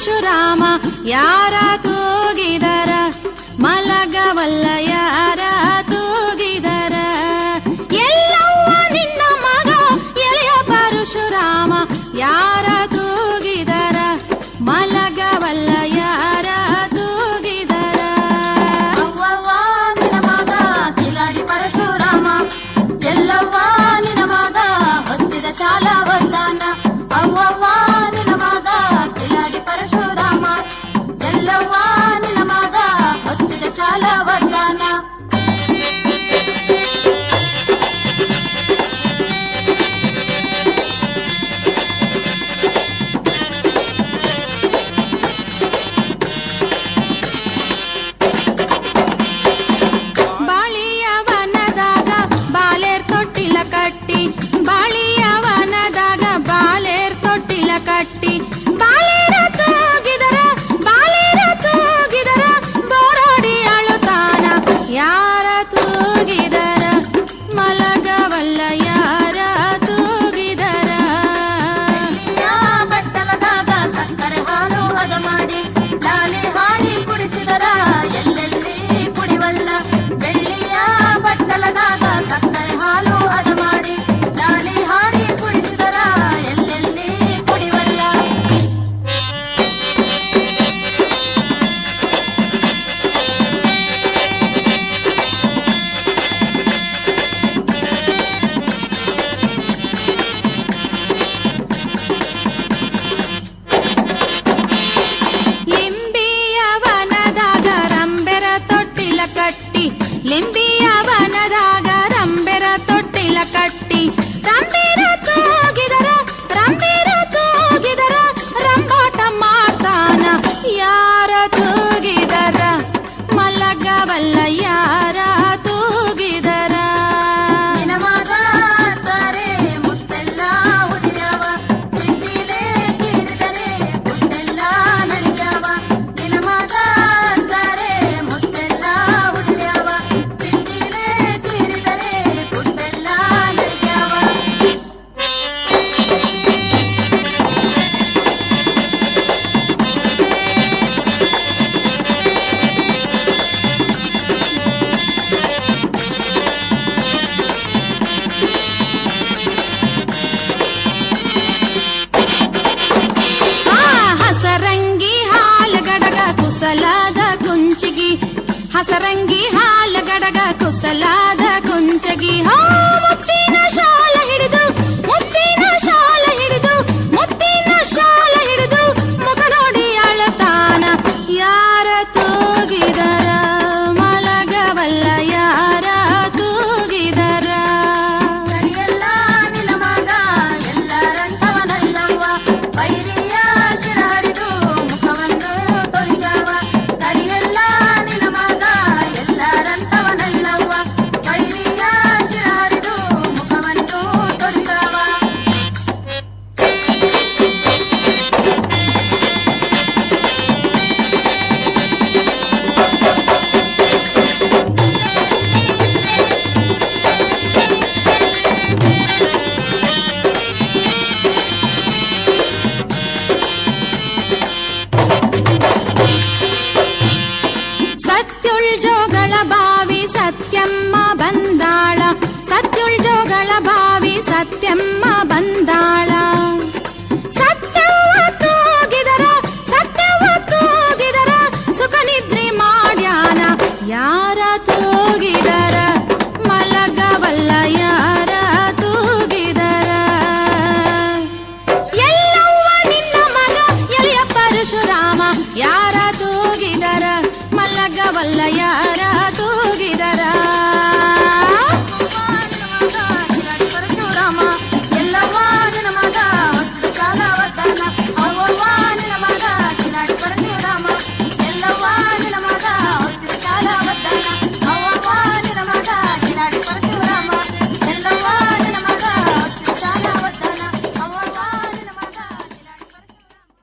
ಪರಶುರಾಮ ಯಾರ ತೂಗಿದರ ಮಲಗವಲ್ಲ ಯಾರ ತೂಗಿದರ ಎಲ್ಲವ ನಿನ್ನ ಮಗ ಎಳೆಯ ಪರಶುರಾಮ ಯಾರ ತೂಗಿದರ ಮಲಗವಲ್ಲ ಮುಗಿದ ಲಿಂಬಿಯ ರಂಬೆರ ತೊಟ್ಟಿಲ ಕಟ್ಟಿ ಮಾಡ್ತಾನ. ಯಾರ ತೂಗಿದರ? ಮಲಗವಲ್ಲಯ್ಯ ಕುಸಲಾದ ಕುಂಚಿಗಿ ಹಸರಂಗಿ ಹಾಲ ಗಡಗ ಕುಸಲಾದ ಕುಂಚಗಿ ಹಾ ಮುತ್ತಿನ ಶಾಲ ಸತ್ಯಮ್ಮ ಬಂದಾಳ ಸತ್ಯುಳ್ ಜೋಗಳ ಬಾವಿ ಸತ್ಯಮ್ಮ ಬಂದಾಳ ರಾಮ ಯಾರ ತೂಗಿದರ ಮಲ್ಲಗ ವಲ್ಲ ಯಾರ ತೂಗಿದರ ರಾಮ ಮಗ ಒತ್ತು ಕಾಲ ಒತ್ತನ ಮಗ ಚಿನ್ನಾಡಿ ಪರಶುರಾಮ ಎಲ್ಲವ್ವ ಮಗ ಒತ್ತು ಕಾಲ